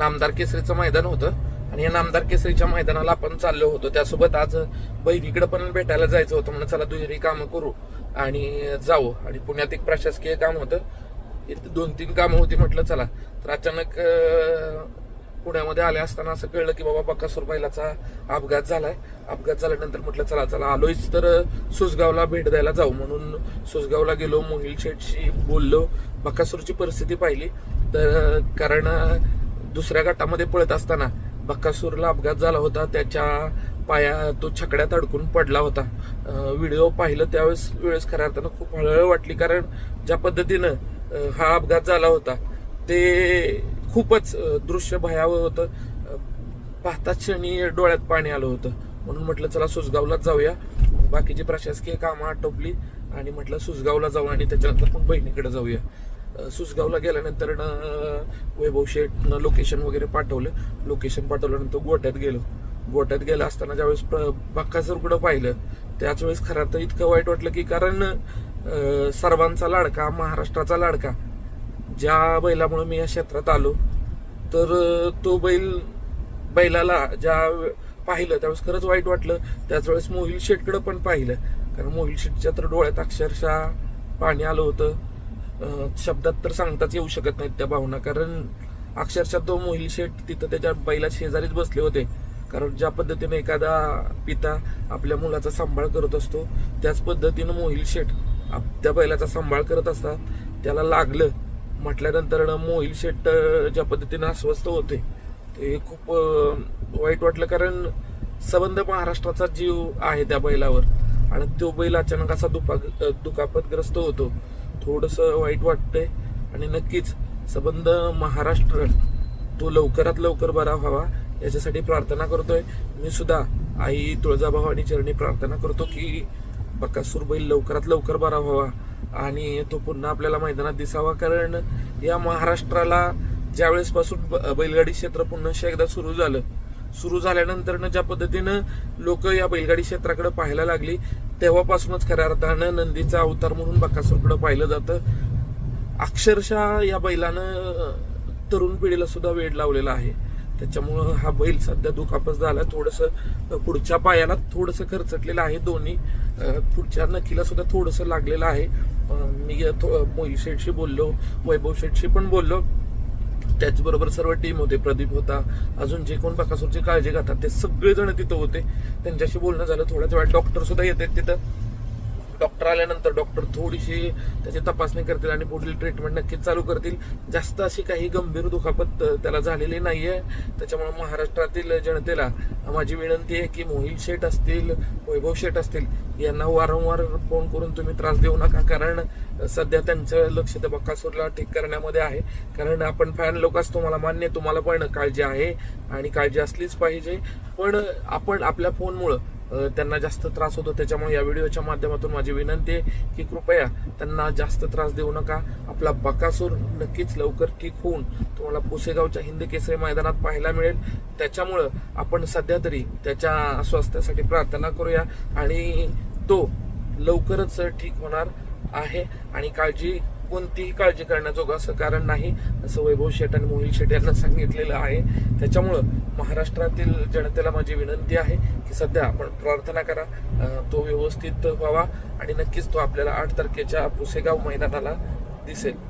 नामदार केसरीचं मैदान होतं. आणि या नामदार केसरीच्या मैदानाला आपण चाललो होतो. त्यासोबत आज बहिणीकडे पण भेटायला जायचं होतं म्हणून चला दुहेरी कामं करू आणि जाऊ आणि पुण्यात एक प्रशासकीय काम होतं. इथं दोन तीन कामं होती म्हटलं चला. तर अचानक पुण्यामध्ये आले असताना असं कळलं की बाबा बक्कासूर बैलाचा अपघात झालाय. अपघात झाल्यानंतर म्हटलं चला चला आलोयच तर सुसगावला भेट द्यायला जाऊ. म्हणून सुसगावला गेलो मोहिल शेठशी बोललो. बक्कासूरची परिस्थिती पाहिली. तर कारण दुसऱ्या गटामध्ये पळत असताना बक्कासूरला अपघात झाला होता. त्याच्या पाया तो छकड्यात अडकून पडला होता. व्हिडिओ पाहिलं त्यावेळेस वेळेस खऱ्या अर्थानं खूप हळहळ वाटली कारण ज्या पद्धतीनं हा अपघात झाला होता ते खूपच दृश्य भयावह होतं. पाहता पाहताच क्षणी डोळ्यात पाणी आलं होतं. म्हणून म्हटलं चला सुसगावलाच जाऊया. बाकीची प्रशासकीय कामं आटोपली आणि म्हटलं सुसगावला जाऊ आणि त्याच्यानंतर पण बहिणीकडे जाऊया. सुसगावला गेल्यानंतर वैभव शेठनं लोकेशन वगैरे पाठवलं. लोकेशन पाठवल्यानंतर गोट्यात गेलो. गोट्यात गेला असताना ज्यावेळेस बक्का सरकडं पाहिलं त्याच वेळेस खरं तर इतकं वाईट वाटलं की कारण सर्वांचा लाडका महाराष्ट्राचा लाडका ज्या बैलामुळे मी या क्षेत्रात आलो तर तो बैल बैलाला ज्या वे- पाहिलं त्यावेळेस खरंच वाईट वाटलं. त्याच वेळेस मोहिल शेटकडं पण पाहिलं. कारण मोहिल शेटच्या तर डोळ्यात अक्षरशः पाणी आलं होतं. शब्दात तर सांगताच येऊ शकत नाहीत त्या भावना. कारण अक्षरशः तो मोहिल शेठ तिथं त्याच्या बैला शेजारीच बसले होते. कारण ज्या पद्धतीने एखादा पिता आपल्या मुलाचा सांभाळ करत असतो त्याच पद्धतीनं मोहिल शेठ आप- त्या बैलाचा सांभाळ करत असतात. त्याला लागलं म्हटल्यानंतर मोहिल शेठ ज्या पद्धतीनं अस्वस्थ होते ते खूप वाईट वाटलं. कारण सबंध महाराष्ट्राचा जीव आहे त्या बैलावर. आणि तो बैल अचानक असा दुपा दुखापतग्रस्त होतो. थोडंसं वाईट वाटतंय. आणि नक्कीच संबंध महाराष्ट्र तो लवकरात लवकर बरा व्हावा याच्यासाठी प्रार्थना करतोय. मी सुद्धा आई तुळजाभवानी चरणी प्रार्थना करतो की बकासूर बैल लवकरात लवकर बरा व्हावा. आणि तो पुन्हा आपल्याला मैदानात दिसावा कारण या महाराष्ट्राला ज्यावेळेसपासून बैलगाडी क्षेत्र पुन्हा एकदा सुरू झालं सुरू झाल्यानंतर ज्या पद्धतीनं लोक या बैलगाडी क्षेत्राकडे पाहायला लागली तेव्हापासूनच खऱ्या अर्थानं नंदीचा अवतार म्हणून बकासूरकडे पाहिलं जातं. अक्षरशः या बैलानं तरुण पिढीला सुद्धा वेळ लावलेला आहे. त्याच्यामुळं हा बैल सध्या दुखापत झाला. थोडस पुढच्या पायाला थोडस खरचटलेलं आहे दोन्ही. पुढच्या नखीला सुद्धा थोडस लागलेलं आहे. मी थो- शेठशी बोललो वैभव शेठशी पण बोललो. त्याचबरोबर सर्व टीम होते. प्रदीप होता. अजून जे कोण बकासूरची काळजी घेतात ते सगळे जण तिथं होते. त्यांच्याशी बोलणं झालं. थोड्याच वेळात डॉक्टर सुद्धा येतात तिथं. डॉक्टर आल्यानंतर डॉक्टर थोडीशी त्याची तपासणी करतील आणि पुढील ट्रीटमेंट नक्कीच चालू करतील. जास्त अशी काही गंभीर दुखापत त्याला झालेली नाही आहे त्याच्यामुळे महाराष्ट्रातील जनतेला माझी विनंती आहे की मोहिल शेठ असतील वैभव शेठ असतील यांना वारंवार फोन करून तुम्ही त्रास देऊ नका. कारण सध्या त्यांचं लक्ष त्या बक्कासूरला ठीक करण्यामध्ये आहे. कारण आपण फॅन लोक असतो मला मान्य तुम्हाला पण काळजी आहे आणि काळजी असलीच पाहिजे. पण आपण आपल्या फोनमुळं त्यांना जास्त त्रास होतो. त्याच्यामुळे या व्हिडिओच्या माध्यमातून माझी विनंती आहे की कृपया त्यांना जास्त त्रास देऊ नका. आपला बकासूर नक्कीच लवकर ठीक होऊन तुम्हाला पुसेगावच्या हिंद केसरी मैदानात पाहायला मिळेल. त्याच्यामुळं आपण सध्या तरी त्याच्या स्वास्थ्यासाठी प्रार्थना करूया आणि तो लवकरच ठीक होणार आहे. आणि काळजी कोणतीही काळजी करण्याजोगं असं कारण नाही असं वैभव शेट आणि मोहिल शेट यांना सांगितलेलं आहे. त्याच्यामुळं महाराष्ट्रातील जनतेला माझी विनंती आहे की सध्या आपण प्रार्थना करा तो व्यवस्थित व्हावा आणि नक्कीच तो आपल्याला आठ तारखेच्या पुसेगाव मैदानाला दिसेल.